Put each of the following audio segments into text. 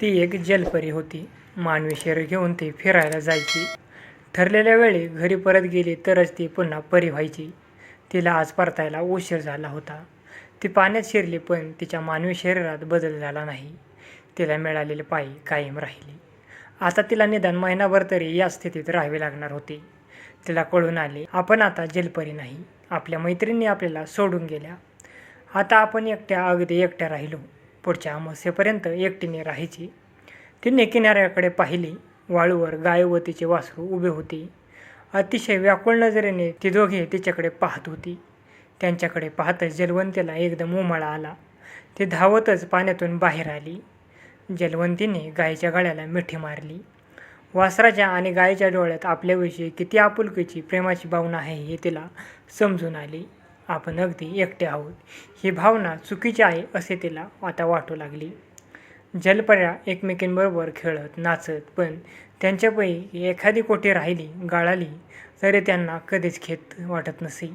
ती एक जलपरी होती. मानवी शरीर घेऊन ती फिरायला जायची. ठरलेल्या वेळी घरी परत गेली तरच ती पुन्हा परी व्हायची. तिला आज परतायला उशीर झाला होता. ती पाण्यात शिरली पण तिच्या मानवी शरीरात बदल झाला नाही. तिला मिळालेले पायी कायम राहिली. आता तिला निदान महिनाभर तरी या स्थितीत राहावे लागणार होते. तिला कळून आले आपण आता जलपरी नाही. आपल्या मैत्रिणी आपल्याला सोडून गेल्या. आता आपण एकट्या अगदी एकट्या राहिलो. पुढच्या अमावस्येपर्यंत एकटीने राहायची. तिने किनाऱ्याकडे पाहिली वाळूवर गाय व तिचे वासरू उभे होते. अतिशय व्याकुळ नजरेने ती दोघे तिच्याकडे पाहत होती. त्यांच्याकडे पाहतच जलवंतीला एकदम उमाळा आला. ती धावतच पाण्यातून बाहेर आली. जलवंतीने गायीच्या गळ्याला मिठी मारली. वासराच्या आणि गायीच्या डोळ्यात आपल्याविषयी किती आपुलकीची प्रेमाची भावना आहे हे तिला समजून आली. आपण अगदी एकटे आहोत. ही भावना चुकीची आहे असे तिला आता वाटू लागली. जलपऱ्या एकमेकींबरोबर खेळत नाचत पण त्यांच्यापैकी एखादी कोठी राहिली गाळाली तरी त्यांना कधीच खेत वाटत नसे.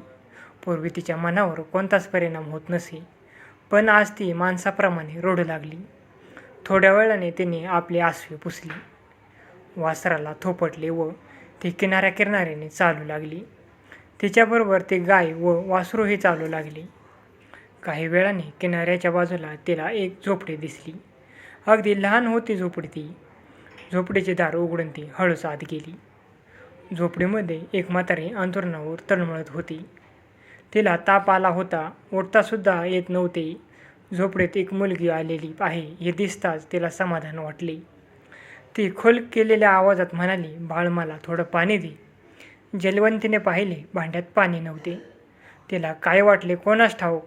पूर्वी तिच्या मनावर कोणताच परिणाम होत नसे पण आज ती माणसाप्रमाणे रडू लागली. थोड्या वेळाने तिने आपली आसवे पुसली. वासराला थोपटले व ती किनाऱ्या किनाऱ्याने चालू लागली. तिच्याबरोबर ती गाय व वासरूही चालू लागली. काही वेळाने किनाऱ्याच्या बाजूला तिला एक झोपडी दिसली. अगदी लहान होती झोपडी ती. झोपडीचे दार उघडून ती हळूच आत गेली. झोपडीमध्ये एक म्हातारी अंथरुणावर तळमळत होती. तिला ताप आला होता उठतासुद्धा येत नव्हते. झोपडीत एक मुलगी आलेली आहे हे दिसताच तिला समाधान वाटले. ती खोल केलेल्या आवाजात म्हणाली बाळ मला थोडं पाणी दे. जलवंतीने पाहिले भांड्यात पाणी नव्हते. तिला काय वाटले कोणास ठाऊक?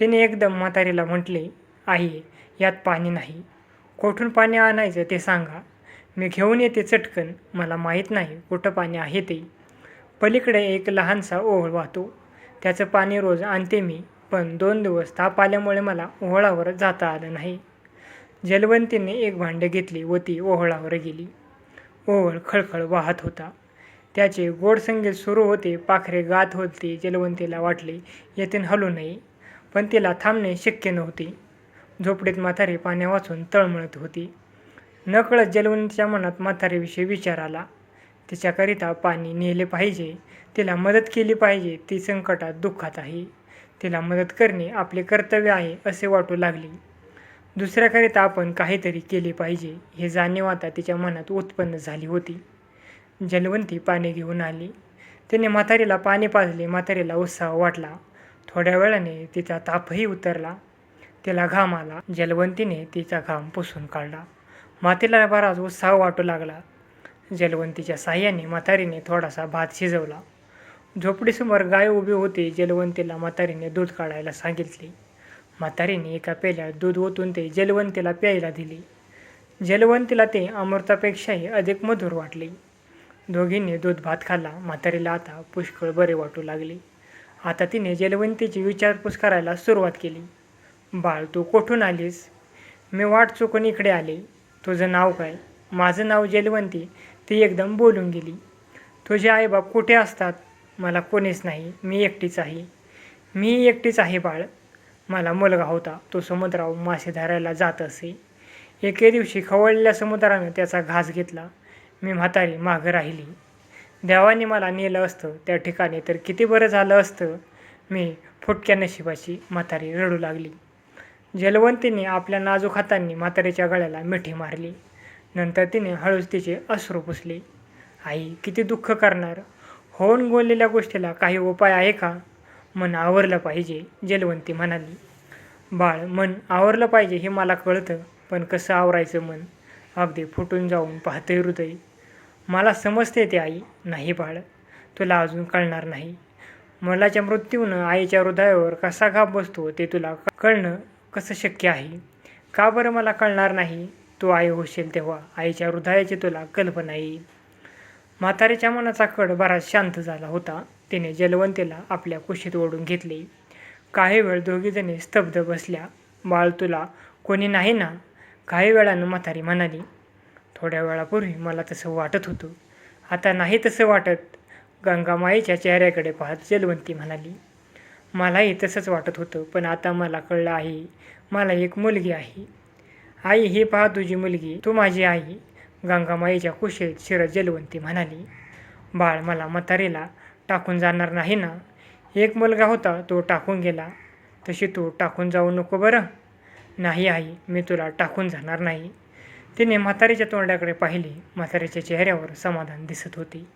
तिने एकदम म्हातारीला म्हटले आई यात पाणी नाही. कोठून पाणी आणायचं ते सांगा. मी घेऊन येते चटकन. मला माहीत नाही कुठं पाणी आहे ते. पलीकडे एक लहानसा ओहळ वाहतो. त्याचं पाणी रोज आणते मी पण दोन दिवस ताप आल्यामुळे मला ओहळावर जाता आलं नाही. जलवंतीने एक भांडे घेतली व ती ओहळावर गेली. ओहळ खळखळ वाहत होता. त्याचे गोड संगीत सुरू होते पाखरे गात होते जलवंतीला वाटले येथून हलू नये. पण तिला थांबणे शक्य नव्हते. झोपडीत म्हातारी पाण्या वाचून तळमळत होती. नकळत जलवंतीच्या मनात म्हातारीविषयी विचार आला. तिच्याकरिता पाणी नेले पाहिजे. तिला मदत केली पाहिजे. ती संकटात दुःखात आहे. तिला मदत करणे आपले कर्तव्य आहे असे वाटू लागले. दुसऱ्याकरिता आपण काहीतरी केले पाहिजे हे जाणीव आता तिच्या मनात उत्पन्न झाली होती. जलवंती पाणी घेऊन आली. तिने म्हातारीला पाणी पाजले म्हातारीला उत्साह वाटला. थोड्या वेळाने तिचा तापही उतरला. तिला घाम आला. जलवंतीने तिचा घाम पुसून काढला. मातेला बराच उत्साह वाटू लागला. जलवंतीच्या साह्याने म्हातारीने थोडासा भात शिजवला. झोपडीसमोर गाय उभी होती. जलवंतीला म्हातारीने दूध काढायला सांगितले. म्हातारीने एका पेल्यात दूध ओतून ते जलवंतीला प्यायला दिले. जलवंतीला ते अमृतापेक्षाही अधिक मधुर वाटले. दोघींनी दूध भात खाल्ला म्हातारीला आता पुष्कळ बरे वाटू लागले. आता तिने जलवंतीची विचारपूस करायला सुरुवात केली. बाळ तू कोठून आलीस? मी वाट चुकून इकडे आले. तुझं नाव काय? माझं नाव जलवंती. ती एकदम बोलून गेली. तुझे आईबाप कुठे असतात? मला कोणीच नाही. मी एकटीच आहे. मी एकटीच आहे बाळ. मला मुलगा होता. तो समुद्रावर मासे धरायला जात असे. एके दिवशी खवळलेल्या समुद्रानं त्याचा घास घेतला. मी म्हातारी मागं राहिली. देवाने मला नेलं असतं त्या ठिकाणी तर किती बरं झालं असतं. मी फुटक्या नशिबाची म्हातारी रडू लागली. जलवंतीने आपल्या नाजूक हातांनी म्हातारीच्या गळ्याला मिठी मारली. नंतर तिने हळूच तिचे अश्रू पुसले. आई किती दुःख करणार? होऊन बोललेल्या गोष्टीला काही उपाय आहे का? मन आवरलं पाहिजे जलवंती म्हणाली. बाळ मन आवरलं पाहिजे हे मला कळतं पण कसं आवरायचं मन? अगदी फुटून जाऊन पाहते हृदय. मला समजते ते आई. नाही बाळ तुला अजून कळणार नाही. मुलाच्या मृत्यूनं आईच्या हृदयावर कसा घाप बसतो ते तुला कळणं कसं शक्य आहे? का बरं मला कळणार नाही? तू आई होशील तेव्हा आईच्या हृदयाची तुला कल्पना येईल. म्हातारीच्या मनाचा कड बराच शांत झाला होता. तिने जलवंतीला आपल्या कुशीत ओढून घेतले. काही वेळ दोघीजणी स्तब्ध बसल्या. बाळ तुला कोणी नाही ना? काही वेळानं म्हातारी म्हणाली थोड्या वेळापूर्वी मला तसं वाटत होतं. आता नाही तसं वाटत गंगामाईच्या चेहऱ्याकडे पाहत जलवंती म्हणाली. मलाही तसंच वाटत होतं पण आता मला कळलं आहे मला एक मुलगी आहे. आई ही पहा तुझी मुलगी तू माझी आई गंगामाईच्या कुशीत शिरत जलवंती म्हणाली. बाळ मला म्हातारीला टाकून जाणार नाही ना? एक मुलगा होता तो टाकून गेला. तशी तू टाकून जाऊ नको बरं? नाही आई मी तुला टाकून जाणार नाही. तिने म्हातारीच्या तोंडाकडे पाहिली. म्हातारीच्या चेहऱ्यावर समाधान दिसत होते.